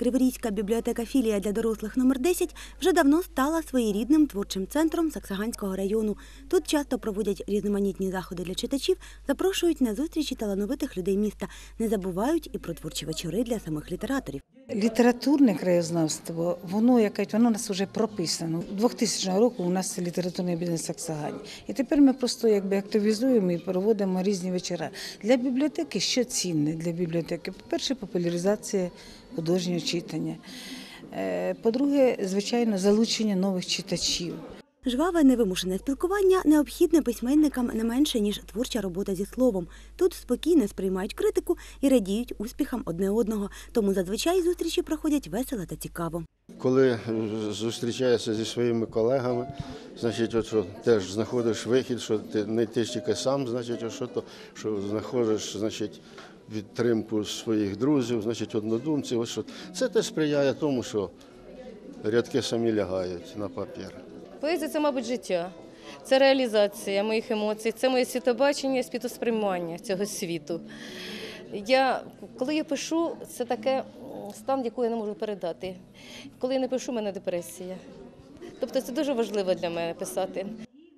Криворізька бібліотека філія для дорослих номер 10 вже давно стала своєрідним творчим центром Саксаганського району. Тут часто проводять різноманітні заходи для читачів, запрошують на зустрічі талановитих людей міста, не забувають і про творчі вечори для самих літераторів. Літературне краєзнавство, воно якось воно у нас вже прописано. 2000 року у нас літературний бізнес Саксагані. І тепер ми просто якби активізуємо і проводимо різні вечора. Для бібліотеки що цінне для бібліотеки? По-перше, популяризація художнього читання. Е, По-друге, звичайно, залучення нових читачів. Жваве невимушене спілкування необхідне письменникам не менше, ніж творча робота зі словом. Тут спокійно сприймають критику і радіють успіхам одне одного, тому зазвичай зустрічі проходять весело та цікаво. Коли е, зустрічаєшся зі своїми колегами, значить, от що теж знаходиш вихід, що ти не ти тільки сам, значить, от що то, що знаходиш, значить, підтримку своїх друзів, значить, однодумців. От що. Це теж сприяє тому, що рядки самі лягають на папір. Поезія це, мабуть, життя. Це реалізація моїх емоцій, це моє світобачення, світосприймання цього світу. Я, коли я пишу, це таке стан, який я не можу передати. Коли я не пишу, в мене депресія. Тобто це дуже важливо для мене писати.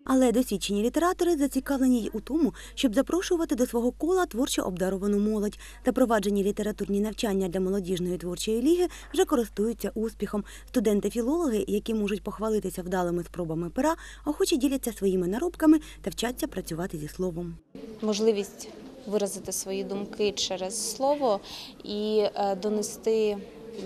Але досвідчені літератори зацікавлені й у тому, щоб запрошувати до свого кола творчо обдаровану молодь. Запроваджені літературні навчання для молодіжної творчої ліги вже користуються успіхом. Студенти-філологи, які можуть похвалитися вдалими спробами пера, охоче діляться своїми наробками та вчаться працювати зі словом. можливість виразити свої думки через слово і е, донести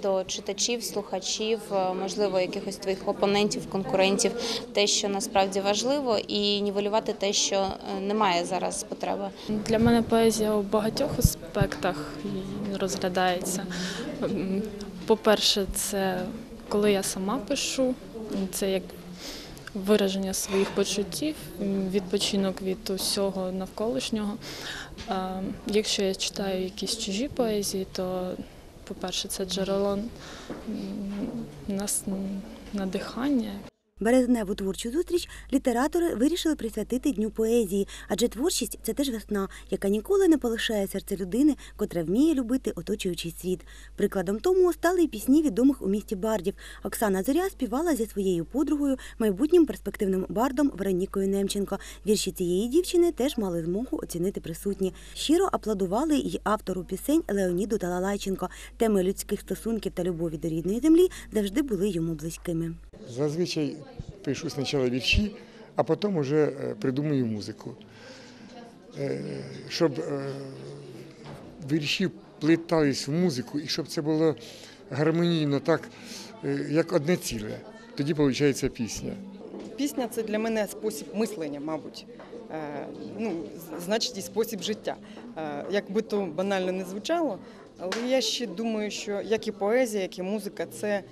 до читачів, слухачів, е, можливо, якихось твоїх опонентів, конкурентів, те, що насправді важливо, і нівелювати те, що е, немає зараз потреби. Для мене поезія у багатьох аспектах розглядається. По-перше, це коли я сама пишу, це як вираження своїх почуттів, відпочинок від усього навколишнього. Якщо я читаю якісь чужі поезії, то, по-перше, це джерело нас надихання. Березневу творчу зустріч літератори вирішили присвятити Дню поезії, адже творчість це теж весна, яка ніколи не полишає серце людини, котра вміє любити оточуючий світ. Прикладом тому стали й пісні відомих у місті бардів. Оксана Зоря співала зі своєю подругою, майбутнім перспективним бардом Веронікою Немченко. Вірші цієї дівчини теж мали змогу оцінити присутні. Щиро аплодували й автору пісень Леоніду Талалайченко. Теми людських стосунків та любові до рідної землі завжди були йому близькими. Зазвичай пишу спочатку вірші, а потім вже е, придумую музику. Е, Щоб е, вірші плетались в музику і щоб це було гармонійно, так, як одне ціле. Тоді виходить пісня. Пісня це для мене спосіб мислення, мабуть. Ну, значить, і спосіб життя. Як би то банально не звучало, але я ще думаю, що як і поезія, як і музика, це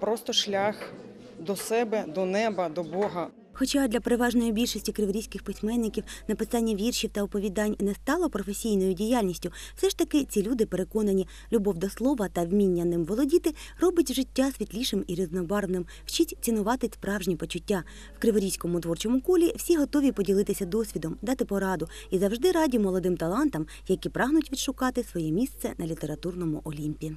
просто шлях до себе, до неба, до Бога. Хоча для переважної більшості криворізьких письменників написання віршів та оповідань не стало професійною діяльністю, все ж таки ці люди переконані, любов до слова та вміння ним володіти робить життя світлішим і різнобарвним, вчить цінувати справжні почуття. В криворізькому творчому колі всі готові поділитися досвідом, дати пораду і завжди раді молодим талантам, які прагнуть відшукати своє місце на літературному олімпі.